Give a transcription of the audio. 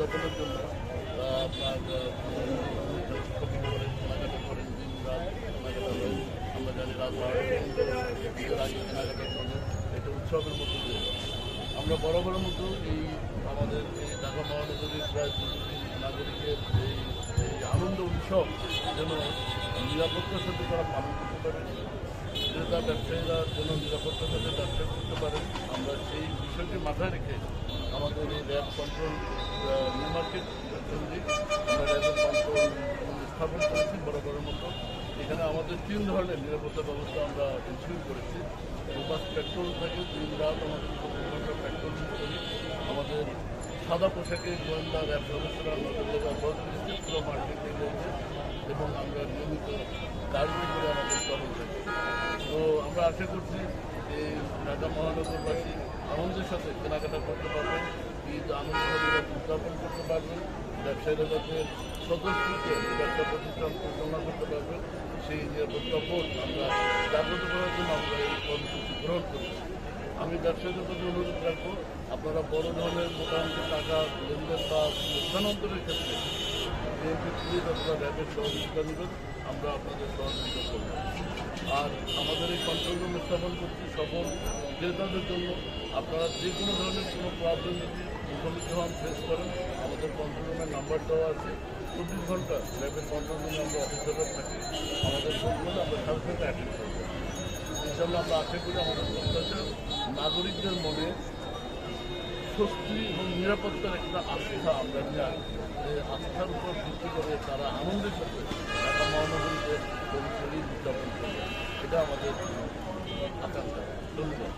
উদযাপনের জন্য আপনার কেনাকাটা করেন দিন রাত আমরা জানি এটা উৎসবের যায়। আমরা বরাবরের মতো এই আমাদের এই ঢাকা মহানগরীর প্রায় নাগরিকের এই আনন্দ, উৎসব যেন নিরাপত্তার সাথে তারা পালন করতে পারে ক্রেতা ব্যবসায়ীরা যেন নিরাপত্তার সাথে ব্যবসা করতে পারে, আমরা সেই বিষয়টি মাথায় রেখে আমাদের এই র্যাব কন্ট্রোল মার্কেট স্থাপন করেছি বরাবরের মতো। এখানে আমাদের তিন ধরনের নিরাপত্তা ব্যবস্থা আমরা ইনস্টিটিউট করেছি। রোবাস পেট্রোল থাকে, দিন রাত আমাদের পেট্রোল করি। আমাদের সাদা পোশাকে গোয়েন্দা র্যাব সদস্যরা সহযোগিতা পুরো মার্কেটে রয়েছে এবং আমরা নিয়মিত গাড়িতে করে আমাদের তো আমরা আশা করছি যে ঢাকা মহানগরবাসী আনন্দের সাথে কেনাকাটা করতে পারবেন ঈদ আনন্দ উদযাপন করতে পারবেন ব্যবসায়ীরা যাতে সদস্যকে ব্যবসা প্রতিষ্ঠান পরিচালনা করতে পারবেন সেই নিরাপত্তা বোধ আমরা জাগ্রত করার জন্য আমরা এই কর্মসূচি গ্রহণ করেছি। আমি ব্যবসায়ীদের প্রতি অনুরোধ রাখব, আপনারা বড় ধরনের মোটামুটি টাকা লেনদেন বা স্থানান্তরের ক্ষেত্রে বিএনপি পুলিশ অথবা র্যাবের সহযোগিতা নেবেন। আমরা আপনাদের সহযোগিতা করব। আর আমাদের এই কন্ট্রোল রুম স্থাপন করছি সকল ক্রেতাদের জন্য আপনারা যে কোনো ধরনের কোনো প্রবলেম যদি মুখোমুখি হন ফেস করেন, আমাদের কন্ট্রোল রুমের নাম্বার দেওয়া আছে। চব্বিশ ঘণ্টা র্যাবের কন্ট্রোল রুমে আমরা অফিসাররা থাকি। আমাদের করলে আমরা সাথে সাথে অ্যাটেন্ড করব। ইনশাল্লাহ আমরা আশা করি আমাদের প্রত্যাশা নাগরিকদের মনে স্বস্তি এবং নিরাপত্তার একটা আস্থা আমরা চাই। আস্থার উপর ভিত্তি করে তারা আনন্দের সাথে ঢাকা মহানগরীতে পরিচয় উদযাপন করবে এটা আমাদের আকাঙ্ক্ষা। ধন্যবাদ।